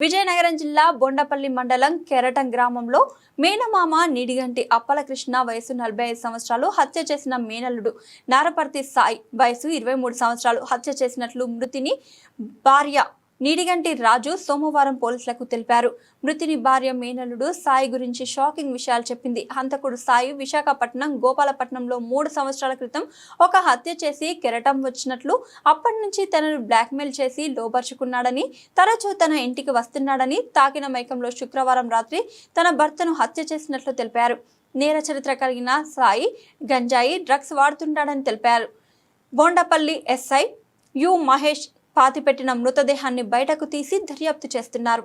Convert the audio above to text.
విజయనగరం జిల్లా బొండపల్లి మండలం కెరటం గ్రామంలో మేనమామ నిడిగంటి అప్పలకృష్ణ వయసు నలభై ఐదు సంవత్సరాలు హత్య చేసిన మేనల్లుడు నారపర్తి సాయి వయసు ఇరవై మూడు సంవత్సరాలు హత్య చేసినట్లు మృతిని భార్య నీడిగంటి రాజు సోమవారం పోలీసులకు తెలిపారు. మృతిని భార్య మేనల్లుడు సాయి గురించి షాకింగ్ విషయాలు చెప్పింది. హంతకుడు సాయి విశాఖపట్నం గోపాలపట్నంలో మూడు సంవత్సరాల క్రితం ఒక హత్య చేసి కెరటం వచ్చినట్లు అప్పటి నుంచి తనను బ్లాక్మెయిల్ చేసి లోపరుచుకున్నాడని తరచూ తన ఇంటికి వస్తున్నాడని తాకిన మైకంలో శుక్రవారం రాత్రి తన భర్తను హత్య చేసినట్లు తెలిపారు. నేర చరిత్ర కలిగిన సాయి గంజాయి డ్రగ్స్ వాడుతుంటాడని తెలిపారు. బోండపల్లి ఎస్ఐ యు మహేష్ పాతిపెట్టిన మృతదేహాన్ని బయటకు తీసి దర్యాప్తు చేస్తున్నారు.